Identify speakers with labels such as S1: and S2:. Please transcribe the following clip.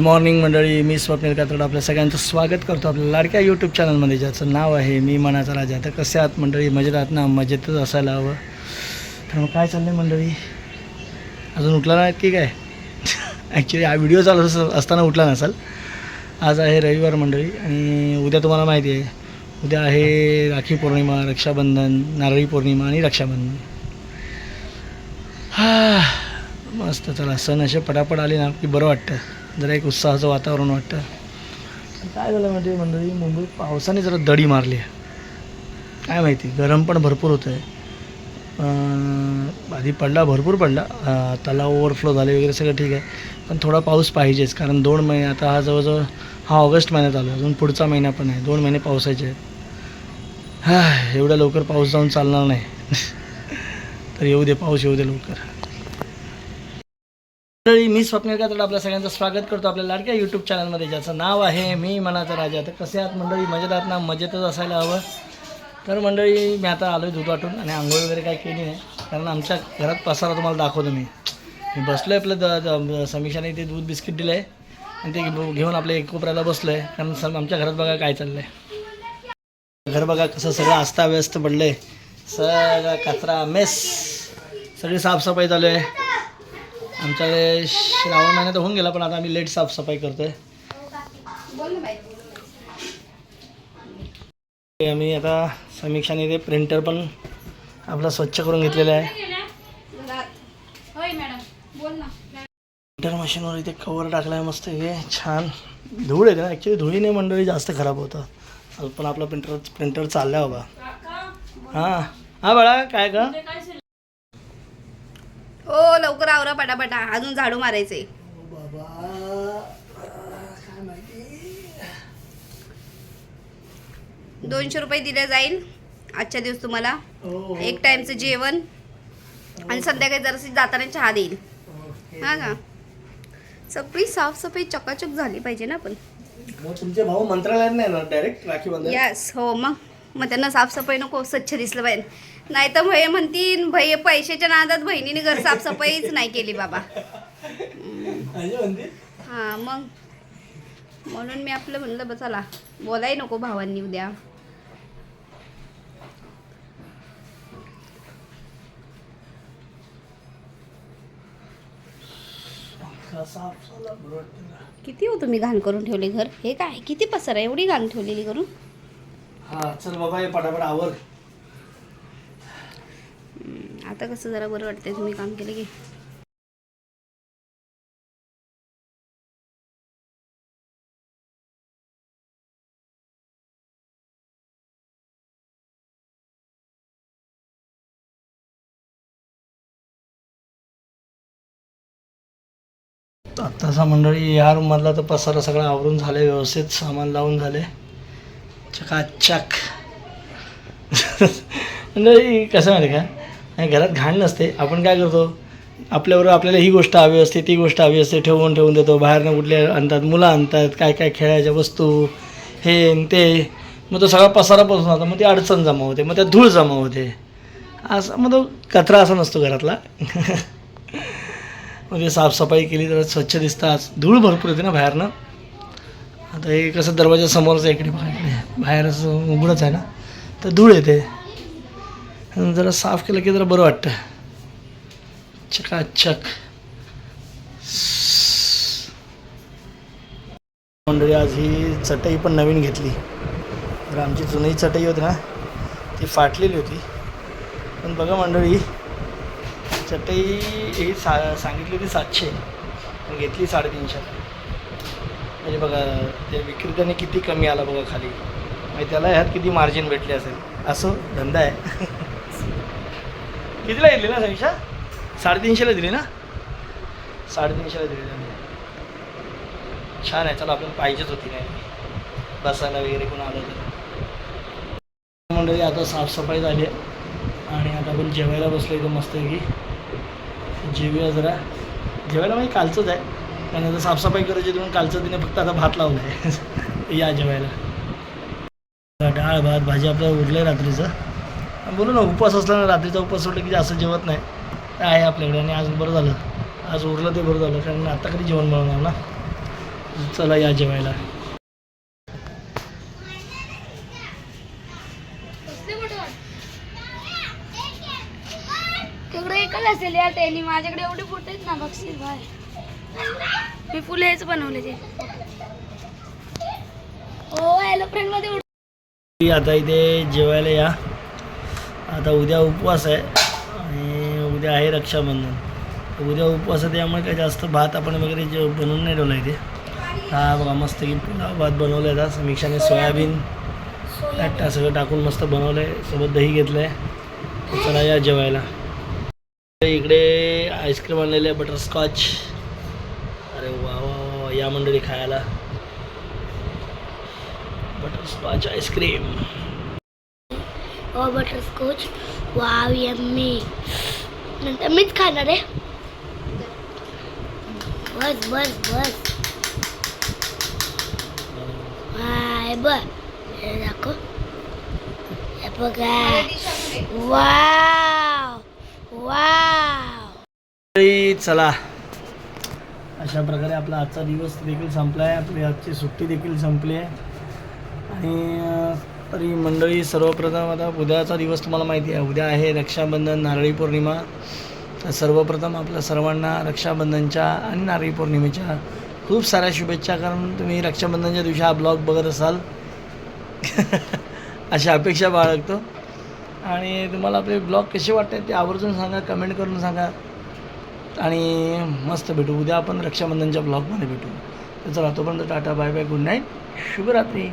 S1: Good morning मंडळी. मी स्वप्नील कात्रड. आपल्या सगळ्यांचं स्वागत करतो आपल्या लाडक्या यूट्यूब चॅनलमध्ये ज्याचं नाव आहे मी मनाचा राजा. तर कसे आहात मंडळी? मजेत आहात ना? मजेतच असायला हवं. तर मग काय चाललं मंडळी? अजून उठला नाहीत की काय? ॲक्च्युली हा व्हिडिओ चालू असताना उठला नसाल. आज आहे रविवार मंडळी आणि उद्या तुम्हाला माहिती आहे. उद्या आहे राखी पौर्णिमा रक्षाबंधन नारळी पौर्णिमा आणि रक्षाबंधन. हा मस्त. चला सण असे पटापट आले ना की बरं वाटतं. जरा एक उत्साहाचं वातावरण वाटतं. काय झालं म्हणजे मंडळी? मुंबईत पावसाने जरा दडी मारली आहे. काय माहिती? गरम पण भरपूर होतं आहे आधी पडला भरपूर पडला. तलाव ओव्हरफ्लो झाले वगैरे सगळं ठीक आहे. पण थोडा पाऊस पाहिजेच कारण दोन महिने आता हा जवळजवळ हा ऑगस्ट महिन्यात आला. अजून पुढचा महिना पण आहे. दोन महिने पावसाचे आहेत. हा एवढ्या लवकर पाऊस जाऊन चालणार नाही. तर येऊ दे पाऊस येऊ दे लवकर. तरी मी स्वप्नील कातड आपल्या सगळ्यांचं स्वागत करतो आपल्या लाडक्या यूट्यूब चॅनलमध्ये ज्याचं नाव आहे मी मनाचा राजा. तर कसे आहात मंडळी? मजेत आहात ना? मजेतच असायला हवं. तर मंडळी मी आता आलो आहे दूध वाटून आणि आंघोळ वगैरे काही केली नाही. कारण आमच्या घरात पसारा तुम्हाला दाखवतो मी. मी बसलो आहे आपलं द- समीक्षाने ते दूध बिस्किट दिलं आहे आणि ते घेऊन आपल्या एक कोपऱ्याला बसलो आहे कारण सर आमच्या घरात बघा काय चाललं आहे घर बघा कसं सगळं अस्ताव्यस्त पडलं आहे सगळा कचरा मेस. सगळी साफसफाई चालू आहे. आमच्याकडे श्रावण महिन्यात होऊन गेला पण आता आम्ही लेट साफसफाई करतोय. आम्ही आता समीक्षाने ते प्रिंटर पण आपला स्वच्छ करून घेतलेलं आहे. प्रिंटर मशीनवर इथे कवर टाकला आहे मस्त हे छान. धूळ येते ना ॲक्च्युली धुळीने मंडळी जास्त खराब होतं. पण आपला प्रिंटर प्रिंटर चालला बाबा. हां. हां बाळा काय का
S2: लवकर आवरा पटापटा. अजून झाडू मारायचे. दोनशे रुपये दिले जाईल आजच्या दिवस तुम्हाला.
S1: हो
S2: एक टाइमचं जेवण. आणि संध्याकाळी जराशी जाताना चहा देईल. हा का? सगळी साफसफाई चकाचक झाली पाहिजे ना पण.
S1: तुमचे भाऊ मंत्रालयात नाही ना डायरेक्ट राखी बंधन
S2: यस हो मग. मग त्यांना साफसफाई नको स्वच्छ दिसलं पाहिजे. नाही तर भय म्हणतीन भय पैशाच्या नादात बहिणीने घर साफसफाईच नाही केली बाबा. हां मग? म्हणून मी आपलं म्हणलं बा चला बोलाय नको भावांनी उद्या. किती हो तुम्ही घाण करून ठेवले घर? हे काय? किती पसर आहे? एवढी घाण ठेवलेली करून
S1: हा चल बाबा हे पटापट आवर.
S2: आता कसं जरा बरं वाटतंय. तुम्ही काम केलं की.
S1: आत्ताचा मंडळी या रूममधला तर पसारा सगळा आवरून झाले व्यवस्थित सामान लावून झाले चकाचक. मंडळी कसं माहिती का? नाही, घरात घाण नसते. आपण काय करतो? आपल्याबरोबर आपल्याला ही गोष्ट हवी असते ती गोष्ट हवी असते ठेवून ठेवून देतो. बाहेरनं कुठले आणतात मुलं आणतात काय काय खेळायच्या वस्तू हे ते. मग तो सगळा पसारा बसून जातो. मग ती अडचण जमा होते. मग त्यात धूळ जमा होते. असं मग तो कचरा असा नसतो घरातला. म्हणजे साफसफाई केली तर स्वच्छ दिसतात. धूळ भरपूर येते ना बाहेरनं. आता हे कसं दरवाजा समोरच इकडे इकडे. बाहेर असं उघडंच आहे ना. तर धूळ येते. आणि जरा साफ केलं की जरा बरं वाटतं. चकाचक. मंडळी आज ही चटई पण नवीन घेतली. तर आमची जुनी चटई होती ना ती फाटलेली होती. पण बघा मंडळी चटई ही सा सांगितली होती सातशे. पण घेतली साडेतीनशे. म्हणजे बघा ते विक्रेत्याने किती कमी आला बघा खाली. म्हणजे त्याला ह्यात किती मार्जिन भेटले असेल. असो धंदा आहे. कितीला घेतली ना समीक्षा? साडेतीनशेला दिली ना? साडेतीनशेला दिली त्यांनी छान आहे चला आपल्याला पाहिजेच होती नाही बसायला वगैरे कोण आलं तर. मंडळी आता साफसफाई झाली आहे. आणि आता आपण जेवायला बसलो आहे की जेवूया जरा. जेवायला म्हणजे कालचंच आहे. पण आता साफसफाई करायची तुम्ही म्हणून कालचं तिने फक्त आता भात लावला आहे या जेवायला. डाळ भात भाजी आपल्याला उरलं आहे रात्रीचं. बोलू ना उपवास असला ना रात्रीचा उपवास सोडलं की जास्त जेवत नाही. ते आहे आपल्याकडे आणि आज बरं झालं. आज उरलं ते बरं झालं कारण आता कधी जेवण बनवणार ना? चला या जेवायला.
S3: असेल या त्यांनी माझ्याकडे एवढे फोटो आहेत ना बक्षीस भाई मी फुले हेच बनवले ते. हो एरोप्लेन मध्ये उड-
S1: आता इथे जेवायला या. आता उद्या उपवास आहे आणि उद्या आहे रक्षाबंधन. उद्या उपवास आहे त्यामुळे काही जास्त भात आपण वगैरे जे बनवून नाही ठेवला इथे. हा बघा मस्त की पुलाव भात बनवला आहे आता. समीक्षाने सोयाबीन टाटा सगळं टाकून मस्त बनवलं आहे सोबत दही घेतलं आहे चला या जेवायला. इकडे आईस्क्रीम आणलेले आहे बटरस्कॉच. अरे वा वा वा या मंडळी खायला. Butterscotch ice cream.
S3: Oh butterscotch wow yummy नंतर मीच खाणार आहे बस बस बस हाय बर दाखव हे बघा वाव वाव
S1: चला. अशा प्रकारे आपला आजचा दिवस देखील संपला आहे आपली आजची सुट्टी देखील संपली आहे. आणि तरी मंडळी सर्वप्रथम आता उद्याचा दिवस तुम्हाला माहिती आहे. उद्या आहे रक्षाबंधन नारळी पौर्णिमा. तर सर्वप्रथम आपल्या सर्वांना रक्षाबंधनच्या आणि नारळी पौर्णिमेच्या खूप साऱ्या शुभेच्छा. कारण तुम्ही रक्षाबंधनच्या दिवशी हा ब्लॉग बघत असाल. अशा अपेक्षा बाळगतो. आणि तुम्हाला आपले ब्लॉग कसे वाटतात ते आवर्जून सांगा कमेंट करून सांगा. आणि मस्त भेटू. उद्या आपण रक्षाबंधनच्या ब्लॉगमध्ये भेटू. तर चला तोपर्यंत tata bye bye good night. शुभरात्री.